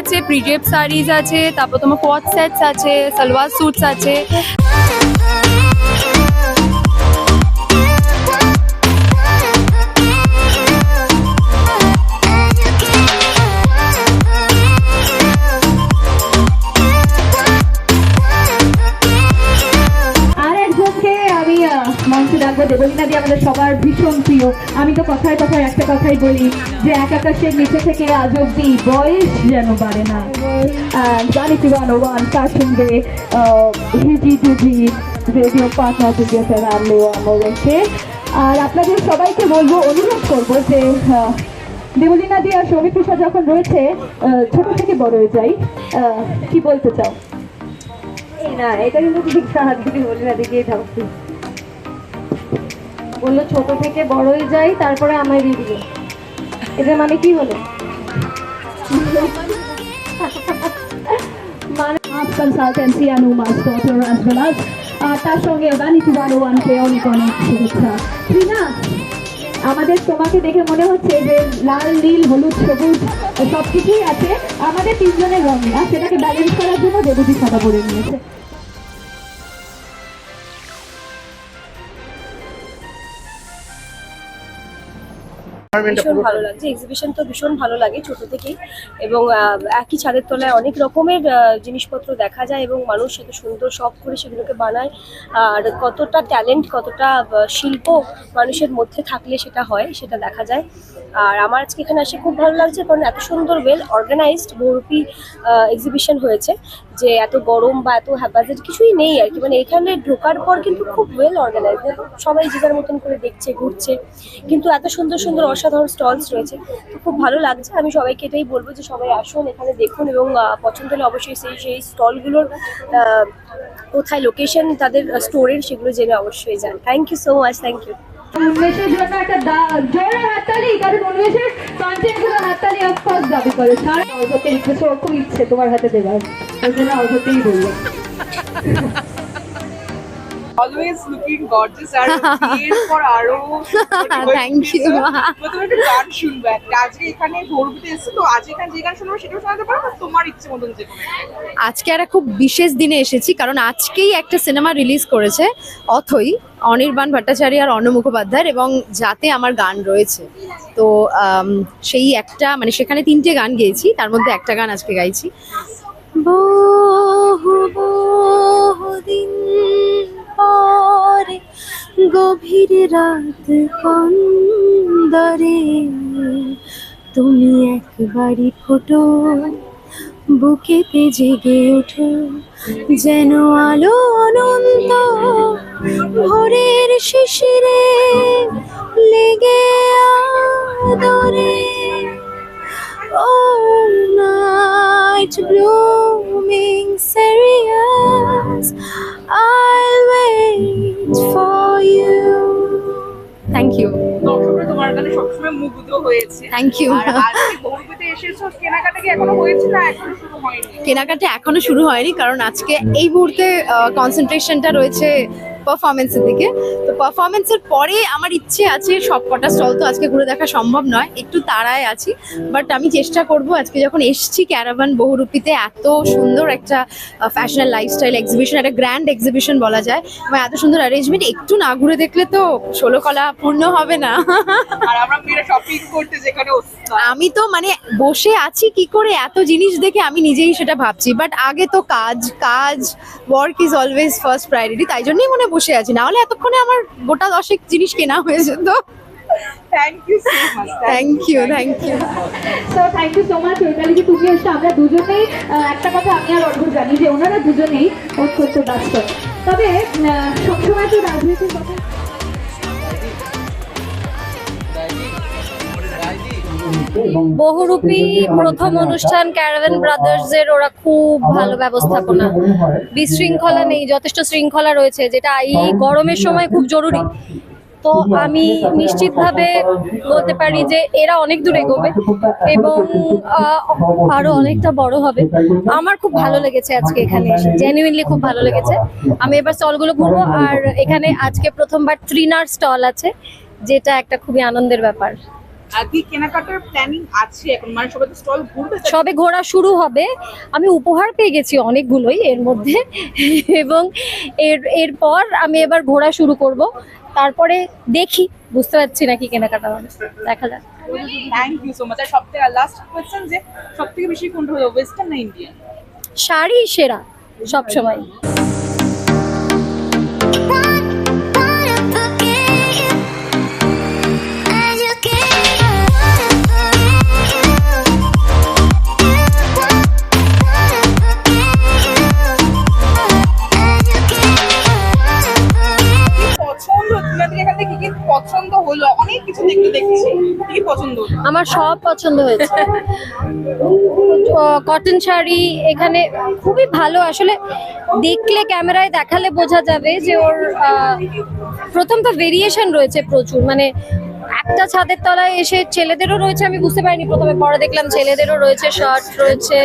আছে প্রিজেপ শাড়িজ আছে তারপর তোমার কোয়াট সেটস আছে সালোয়ার স্যুটস আছে। ডাকবো আমাদের সবার ভীষণ প্রিয়, আমি তো কথায় কথায় একটা কথাই বলি যে এক আকাশের নিচে থেকে আজ অব্দি বয়স যেন বাড়ে না। জানি ওয়ান ওয়ান তার সঙ্গে হিজি টুজি, রেডিও পার্টনার যুগিয়ে আনলো আমাদেরকে আর আপনাদের সবাইকে বলব, অনুরোধ করব যে দেবলীনা দিয়ে আর সৌমিক প্রসাদ যখন রয়েছে ছোট থেকে বড় হয়ে যাই। কি বলতে চাও? না, এটা কিন্তু ঠিক না দিদি বলি না দিকে ঢাকছি বলল, ছোট থেকে বড়ই যাই, তারপরে আমায় দিয়ে এটা মানে কি হলো? মানে তার সঙ্গে আমাদের তোমাকে দেখে মনে হচ্ছে যে লাল, নীল, হলুদ, সবুজ সব কিছুই আছে। আমাদের তিনজনের রঙে, আর সেটাকে ব্যালেন্স করার জন্য দেবতী সাদা পরে নিয়েছে। ভীষণ ভালো লাগছে এক্সিবিশন তো ভীষণ ভালো লাগে ছোট থেকেই এবং একই ছাদের তলায় অনেক রকমের জিনিসপত্র দেখা যায় এবং মানুষ এত সুন্দর শখ করে সেগুলোকে বানায় আর কতটা ট্যালেন্ট কতটা শিল্প মানুষের মধ্যে থাকলে সেটা হয় সেটা দেখা যায়। আর আমার আজকে এখানে আসে খুব ভালো লাগছে কারণ এত সুন্দর ওয়েল অর্গানাইজড বহুরূপী এক্সিবিশন হয়েছে যে এত গরম বা এত হ্যাপাজেট কিছুই নেই আর কি। মানে এখানে ঢোকার পর কিন্তু খুব ওয়েল অর্গানাইজড সবাই যে যার মতন করে দেখছে ঘুরছে কিন্তু এত সুন্দর সুন্দর অসাধারণ স্টলস রয়েছে। তো খুব ভালো লাগছে। আমি সবাইকে এটাই বলব যে সবাই আসুন, এখানে দেখুন এবং পছন্দ হলে অবশ্যই সেই সেই স্টলগুলোর কোথায় লোকেশন তাদের স্টোরের সেগুলো জেনে অবশ্যই যান। Thank you so much thank you উন্মেষের খুব ইচ্ছে তোমার হাতে দেবার। ওই জন্য অর্ঘতেই বলল অলওয়েজ লুকিং গর্জিয়াস আর বিয়ের পর আরও Thank you. প্রথমে একটু গান শুনবে। আজকে এখানে ভোরবিতে এসেছ তো আজ এখানে যে গান শুনব সেটাও শোনাতে পারো তোমার ইচ্ছে মতন যে। আজকে একটা খুব বিশেষ দিনে এসেছি কারণ আজকেই একটা সিনেমা রিলিজ করেছে অথই অনির্বাণ ভট্টাচার্য আর অর্ণ মুখোপাধ্যায়ের এবং যাতে আমার গান রয়েছে তো সেই একটা মানে সেখানে তিনটে গান গেয়েছি তার মধ্যে একটা গান আজকে গাইছি বহু বহুদিন পরে গভীর রাত কন্দরে তুমি একবারই ফোটো বুকেতে জেগে ওঠো, যেন আলো অনন্ত ভোরের শিশিরে লেগে আদরে। ও নাইট ব্লুমিং serious দর্শকরা গানে সবসময় মুগ্ধ হয়েছে। থ্যাংক ইউ কেনাকাটা এখনও শুরু হয়নি? কারণ আজকে এই মুহূর্তে কনসেন্ট্রেশনটা রয়েছে পারফরমেন্সের দিকে। তো পারফরমেন্সের পরে আমার ইচ্ছে আছে সব কটা স্টল তো আজকে ঘুরে দেখা সম্ভব নয় একটু তাড়ায় আছি। বাট আমি চেষ্টা করব আজকে যখন এসছি ক্যারাভান বহুরূপীতে এত সুন্দর একটা ফ্যাশন লাইফস্টাইল এক্সিবিশন একটা গ্র্যান্ড এক্সিবিশন বলা যায় এবং এত সুন্দর অ্যারেঞ্জমেন্ট একটু না ঘুরে দেখলে তো ষোলো কলা পূর্ণ হবে না। আর আমরা শপিং করতে যেখানে আমি তো মানে বসে আছি কি করে এত জিনিস দেখে আমি নিজেই সেটা ভাবছি। বাট আগে তো কাজ কাজ work is always first priority তাই জন্যই মনে হয় বসে আছি। না হলে এতক্ষণে আমার গোটা দশেক জিনিস কেনা হয়ে যেত। Thank you thank you thank you তো থ্যাংক ইউ সো মাচ তুমি এসে। আমরা দুজনেই একটা কথা আমি আর অর্ঘ জানি যে ওনারা দুজনেই অত্যন্ত ব্যস্ত। তবে সবসময় তো রাজনীতির কথা বহুরূপী প্রথম অনুষ্ঠান ক্যারাভেন ব্রাদার্স এর ওরা খুব ভালো ব্যবস্থাপনা। বিশৃঙ্খলা নেই, যথেষ্ট শৃঙ্খলা রয়েছে, যেটা এই গরমের সময় খুব জরুরি। তো আমি নিশ্চিতভাবে বলতে পারি যে এরা অনেক দূর এগোবে এবং আরও অনেকটা বড় হবে। আমার খুব ভালো লেগেছে আজকে এখানে জেনুইনলি খুব ভালো লেগেছে। আমি এবার স্টলগুলো ঘুরবো, আর এখানে আজকে প্রথমবার ত্রিনার স্টল আছে, যেটা একটা খুবই আনন্দের ব্যাপার। আর কেনাকাটার প্ল্যানিং আছে এখন? মানে সবে ঘোরা শুরু হবে। আমি উপহার পেয়ে গেছি অনেকগুলোই এর মধ্যে। এবং এর এরপর আমি এবার ঘোরা শুরু করব। তারপরে দেখি বুঝতে পারছি নাকি কেনাকাটা হবে। দেখা যাক। থ্যাংক ইউ সো মাচ আর সব লাস্ট যে বেশি কোনটা হলো ওয়েস্টার্ন না ইন্ডিয়ান শাড়ি সেরা সব সময় আমার সব পছন্দ হয়েছে। কটন শাড়ি এখানে খুবই ভালো। আসলে দেখলে, ক্যামেরায় দেখালে বোঝা যাবে যে ওর প্রথম তো ভেরিয়েশন রয়েছে প্রচুর। মানে একটা ছাদের তলায় এসে ছেলেদেরও রয়েছে আমি বুঝতে পারিনি প্রথমে পরে দেখলাম ছেলেদেরও রয়েছে শার্ট রয়েছে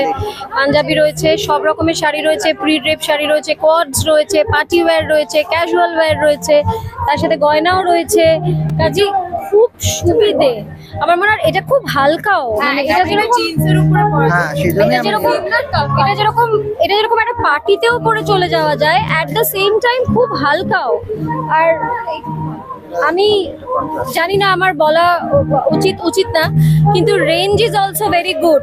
পাঞ্জাবি রয়েছে সব রকমের শাড়ি রয়েছে প্রি ড্রেপ শাড়ি রয়েছে কডস রয়েছে পার্টি ওয়্যার রয়েছে ক্যাজুয়াল ওয়্যার রয়েছে তার সাথে গয়নাও রয়েছে। কাজে খুব সুবিধে। আমার মনে হয় এটা খুব হালকাও। মানে এটা যেরকম জিন্সের উপরে হ্যাঁ এটা যেরকম এটা যেরকম এটা যেরকম একটা পার্টিতেও পরে চলে যাওয়া যায় অ্যাট দ্য সেম টাইম খুব হালকাও। আর আমি জানি না আমার বলা উচিত উচিত না কিন্তু range is also very good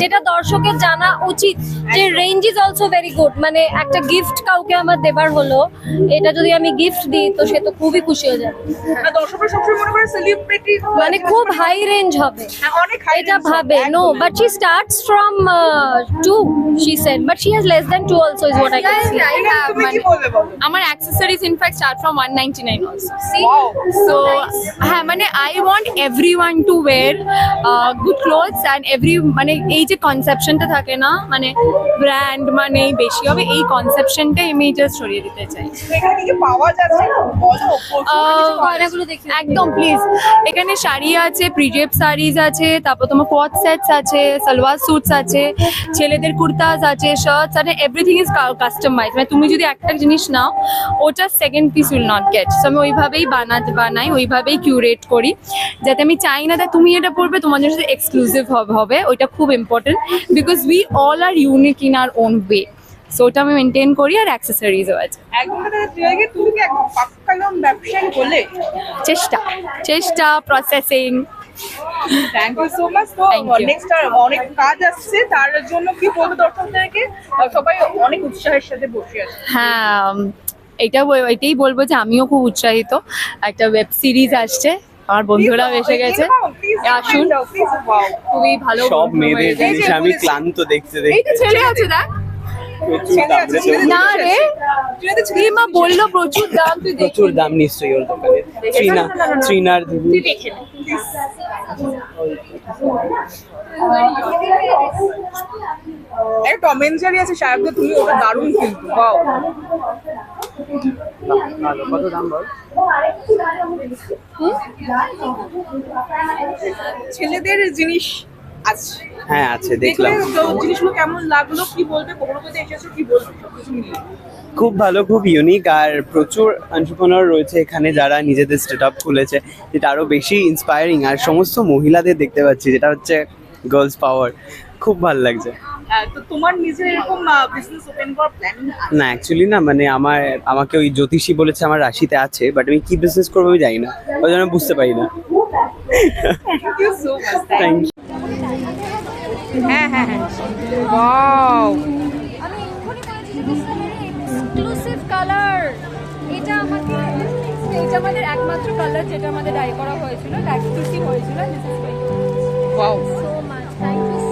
যেটা দর্শকের জানা উচিত যে range is also very good মানে একটা গিফট কাউকে আমার দেবার হলো এটা যদি আমি গিফট দিই তো সে তো খুবই খুশি হয়ে যাবে। দর্শকরা সবসময় মনে করে সেলিব্রিটি মানে খুব হাই রেঞ্জ হবে। অনেক high এটা ভাবে no but she starts from two she said but she has less than two also is what I can see আমার accessories in fact start from one ninety nine also Wow. So হ্যাঁ মানে I want everyone to wear good clothes and every মানে এই যে কনসেপশনটা থাকে না মানে brand মানে বেশি হবে এই কনসেপশনটা আমি জাস্ট সরিয়ে দিতে চাই এখানে কি কি পাওয়া যাচ্ছে বলো আহ, গয়নাগুলো দেখি একদম প্লিজ এখানে শাড়ি আছে প্রিজেপ শাড়িজ আছে তারপর তোমার কোয়াট সেটস আছে সালোয়ার স্যুটস আছে ছেলেদের কুর্তাস আছে শার্টস আছে এভরিথিং ইজ কাস্টমাইজ মানে তুমি যদি একটা জিনিস নাও ওটা second piece will not get so আমি ওইভাবেই বানাতে বানাই ওইভাবেই কিউরেট করি। যাতে আমি চাই না যে তুমি এটা পড়বে তোমার জন্য এক্সক্লুসিভ হবে হবে। ওইটা খুব important because we all are unique in our own way so ওটা আমি মেনটেন করি আর অ্যাক্সেসরিজও আছে। চেষ্টা চেষ্টা processing thank you so much তো নেক্সট আর অনেক কাজ আসছে তার জন্য কি বলব দর্শকদেরকে? সবাই অনেক উৎসাহের সাথে বসে আছে। হ্যাঁ এটা এটাই বলব যে আমিও খুব উৎসাহিত। একটা ওয়েব সিরিজ আসছে আমার বন্ধুরাও এসে গেছে। আসুন। খুবই ভালো সব মেয়েদের জিনিস আমি ক্লান্ত দেখতে দেখতে। ছেলে আছে দেখ। না রে তুই মা বলল প্রচুর দাম তুই প্রচুর দাম নিশ্চয়ই ওর দোকানে শ্রীনা শ্রীনার দিদি একটা টম এন্ড জেরি আছে সাহেবকে তুমি ওটা দারুণ কিন্তু বাও কত দাম বল ছেলেদের জিনিস আছে হ্যাঁ আছে দেখলাম। জিনিসগুলো কেমন লাগল? কি বলবে? কখনো এসেছ? কি বলবে? সবকিছু মিলিয়ে। খুব ভালো খুব ইউনিক আর প্রচুর এন্টারপ্রেনার রয়েছে এখানে যারা নিজেদের স্টার্ট আপ খুলেছে যেটা আরও বেশি ইন্সপায়ারিং আর সমস্ত মহিলাদের দেখতে পাচ্ছি যেটা হচ্ছে গার্লস পাওয়ার খুব ভালো লাগছে। তো তোমার নিজের এরকম বিজনেস ওপেন করার প্ল্যানিং না অ্যাকচুয়ালি না মানে আমার আমাকে ওই জ্যোতিষী বলেছে আমার রাশিতে আছে বাট আমি কি বিজনেস করব আমি জানি না। ওই জন্য বুঝতে পারি না। Thank you so much thank হ্যাঁ হ্যাঁ হ্যাঁ। ওয়াও আমি এক্ষুনি বলেছি এক্সক্লুসিভ কালার এটা আমাকে এটা আমাদের একমাত্র কালার যেটা আমাদের ডাই করা হয়েছিল এক্সক্লুসিভ হয়েছিল this is wow so much thank you